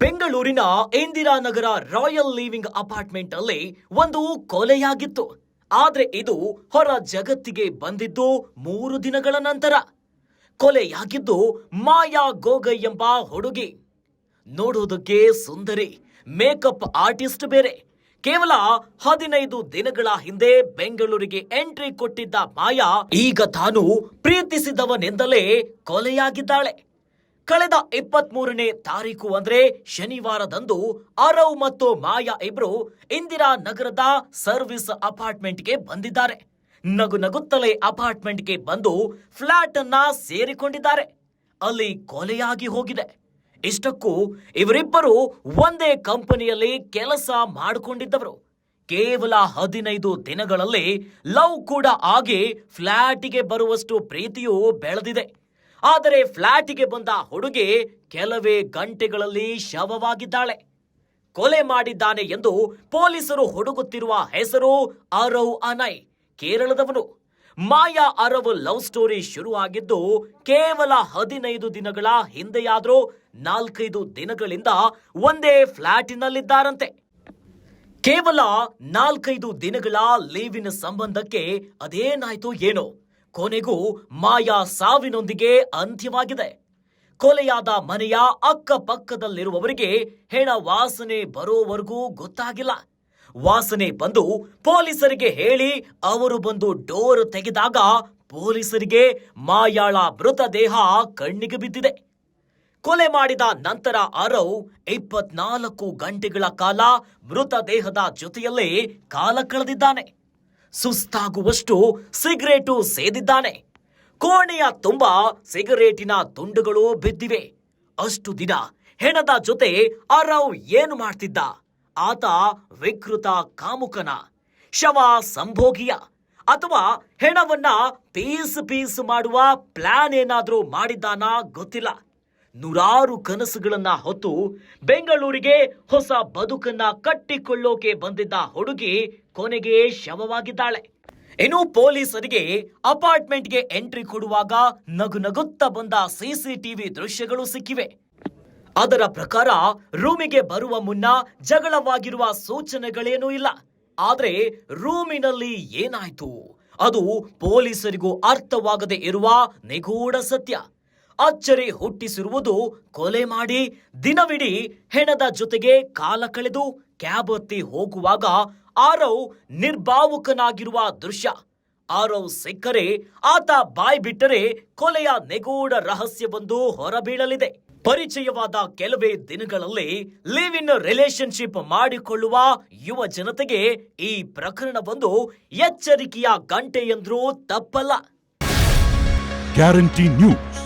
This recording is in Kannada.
ಬೆಂಗಳೂರಿನ ಇಂದಿರಾನಗರ ರಾಯಲ್ ಲಿವಿಂಗ್ ಅಪಾರ್ಟ್ಮೆಂಟ್ ಅಲ್ಲಿ ಒಂದು ಕೊಲೆಯಾಗಿತ್ತು. ಆದ್ರೆ ಇದು ಹೊರ ಜಗತ್ತಿಗೆ ಬಂದಿದ್ದು ಮೂರು ದಿನಗಳ ನಂತರ. ಕೊಲೆಯಾಗಿದ್ದು ಮಾಯಾ ಗೋಗೈ ಎಂಬ ಹುಡುಗಿ. ನೋಡೋದಕ್ಕೆ ಸುಂದರಿ, ಮೇಕಪ್ ಆರ್ಟಿಸ್ಟ್ ಬೇರೆ. ಕೇವಲ ಹದಿನೈದು ದಿನಗಳ ಹಿಂದೆ ಬೆಂಗಳೂರಿಗೆ ಎಂಟ್ರಿ ಕೊಟ್ಟಿದ್ದ ಮಾಯಾ ಈಗ ತಾನು ಪ್ರೀತಿಸಿದವನೆಂದಲೇ ಕೊಲೆಯಾಗಿದ್ದಾಳೆ. ಕಳೆದ ಇಪ್ಪತ್ತ್ ಮೂರನೇ ತಾರೀಕು ಅಂದ್ರೆ ಶನಿವಾರದಂದು ಅರವ್ ಮತ್ತು ಮಾಯಾ ಇಬ್ರು ಇಂದಿರಾ ನಗರದ ಸರ್ವಿಸ್ ಅಪಾರ್ಟ್ಮೆಂಟ್ಗೆ ಬಂದಿದ್ದಾರೆ. ನಗು ನಗುತ್ತಲೇ ಅಪಾರ್ಟ್ಮೆಂಟ್ಗೆ ಬಂದು ಫ್ಲಾಟ್ ಅನ್ನ ಸೇರಿಕೊಂಡಿದ್ದಾರೆ. ಅಲ್ಲಿ ಕೊಲೆಯಾಗಿ ಹೋಗಿದೆ. ಇಷ್ಟಕ್ಕೂ ಇವರಿಬ್ಬರು ಒಂದೇ ಕಂಪನಿಯಲ್ಲಿ ಕೆಲಸ ಮಾಡಿಕೊಂಡಿದ್ದವರು. ಕೇವಲ ಹದಿನೈದು ದಿನಗಳಲ್ಲಿ ಲವ್ ಕೂಡ ಆಗಿ ಫ್ಲಾಟಿಗೆ ಬರುವಷ್ಟು ಪ್ರೀತಿಯೂ ಬೆಳೆದಿದೆ. ಆದರೆ ಫ್ಲಾಟಿಗೆ ಬಂದ ಹುಡುಗಿ ಕೆಲವೇ ಗಂಟೆಗಳಲ್ಲಿ ಶವವಾಗಿದ್ದಾಳೆ. ಕೊಲೆ ಮಾಡಿದ್ದಾನೆ ಎಂದು ಪೊಲೀಸರು ಹುಡುಗುತ್ತಿರುವ ಹೆಸರು ಅರವ್ ಅನೈ, ಕೇರಳದವನು. ಮಾಯಾ ಅರವ್ ಲವ್ ಸ್ಟೋರಿ ಶುರುವಾಗಿದ್ದು, ಕೇವಲ ಹದಿನೈದು ದಿನಗಳ ಹಿಂದೆಯಾದರೂ ನಾಲ್ಕೈದು ದಿನಗಳಿಂದ ಒಂದೇ ಫ್ಲಾಟಿನಲ್ಲಿದ್ದಾರಂತೆ. ಕೇವಲ ನಾಲ್ಕೈದು ದಿನಗಳ ಲೀವಿನ ಸಂಬಂಧಕ್ಕೆ ಅದೇನಾಯ್ತು ಏನೋ? ಕೊನೆಗೂ ಮಾಯಾ ಸಾವಿನೊಂದಿಗೆ ಅಂತ್ಯವಾಗಿದೆ. ಕೊಲೆಯಾದ ಮನೆಯ ಅಕ್ಕಪಕ್ಕದಲ್ಲಿರುವವರಿಗೆ ಹೆಣ ವಾಸನೆ ಬರೋವರೆಗೂ ಗೊತ್ತಾಗಿಲ್ಲ. ವಾಸನೆ ಬಂದು ಪೊಲೀಸರಿಗೆ ಹೇಳಿ ಅವರು ಬಂದು ಡೋರ್ ತೆಗೆದಾಗ ಪೊಲೀಸರಿಗೆ ಮಾಯಾಳ ಮೃತದೇಹ ಕಣ್ಣಿಗೆ ಬಿದ್ದಿದೆ. ಕೊಲೆ ಮಾಡಿದ ನಂತರ ಅರವ್ ಇಪ್ಪತ್ನಾಲ್ಕು ಗಂಟೆಗಳ ಕಾಲ ಮೃತದೇಹದ ಜೊತೆಯಲ್ಲೇ ಕಾಲ ಕಳೆದಿದ್ದಾನೆ. ಸುಸ್ತಾಗುವಷ್ಟು ಸಿಗರೇಟು ಸೇದಿದ್ದಾನೆ. ಕೋಣೆಯ ತುಂಬಾ ಸಿಗರೇಟಿನ ತುಂಡುಗಳು ಬಿದ್ದಿವೆ. ಅಷ್ಟು ದಿನ ಹೆಣದ ಜೊತೆ ಅರವ್ ಏನು ಮಾಡ್ತಿದ್ದ? ಆತ ವಿಕೃತ ಕಾಮುಕನ, ಶವ ಸಂಭೋಗಿಯ ಅಥವಾ ಹೆಣವನ್ನ ಪೀಸ್ ಪೀಸ್ ಮಾಡುವ ಪ್ಲಾನ್ ಏನಾದ್ರೂ ಮಾಡಿದ್ದಾನಾ ಗೊತ್ತಿಲ್ಲ. ನೂರಾರು ಕನಸುಗಳನ್ನ ಹೊತ್ತು ಬೆಂಗಳೂರಿಗೆ ಹೊಸ ಬದುಕನ್ನ ಕಟ್ಟಿಕೊಳ್ಳೋಕೆ ಬಂದಿದ್ದ ಹುಡುಗಿ ಕೊನೆಗೆ ಶವವಾಗಿದ್ದಾಳೆ. ಇನ್ನು ಪೊಲೀಸರಿಗೆ ಅಪಾರ್ಟ್ಮೆಂಟ್ಗೆ ಎಂಟ್ರಿ ಕೊಡುವಾಗ ನಗು ನಗುತ್ತಾ ಬಂದ ಸಿಸಿಟಿವಿ ದೃಶ್ಯಗಳು ಸಿಕ್ಕಿವೆ. ಅದರ ಪ್ರಕಾರ ರೂಮಿಗೆ ಬರುವ ಮುನ್ನ ಜಗಳವಾಗಿರುವ ಸೂಚನೆಗಳೇನೂ ಇಲ್ಲ. ಆದರೆ ರೂಮಿನಲ್ಲಿ ಏನಾಯ್ತು? ಅದು ಪೊಲೀಸರಿಗೂ ಅರ್ಥವಾಗದೆ ಇರುವ ನಿಗೂಢ ಸತ್ಯ. ಅಚ್ಚರಿ ಹುಟ್ಟಿಸಿರುವುದು ಕೊಲೆ ಮಾಡಿ ದಿನವಿಡೀ ಹೆಣದ ಜೊತೆಗೆ ಕಾಲ ಕಳೆದು ಕ್ಯಾಬ್ ಹತ್ತಿ ಹೋಗುವಾಗ ಆರವ್ ನಿರ್ಭಾವುಕನಾಗಿರುವ ದೃಶ್ಯ. ಆರವ್ ಸಿಕ್ಕರೆ ಆತ ಬಾಯ್ ಬಿಟ್ಟರೆ ಕೊಲೆಯ ನಿಗೂಢ ರಹಸ್ಯವೊಂದು ಹೊರಬೀಳಲಿದೆ. ಪರಿಚಯವಾದ ಕೆಲವೇ ದಿನಗಳಲ್ಲಿ ಲಿವ್ ಇನ್ ರಿಲೇಶನ್ಶಿಪ್ ಮಾಡಿಕೊಳ್ಳುವ ಯುವ ಜನತೆಗೆ ಈ ಪ್ರಕರಣವೊಂದು ಎಚ್ಚರಿಕೆಯ ಗಂಟೆ ಎಂದ್ರೂ ತಪ್ಪಲ್ಲ. Guarantee news.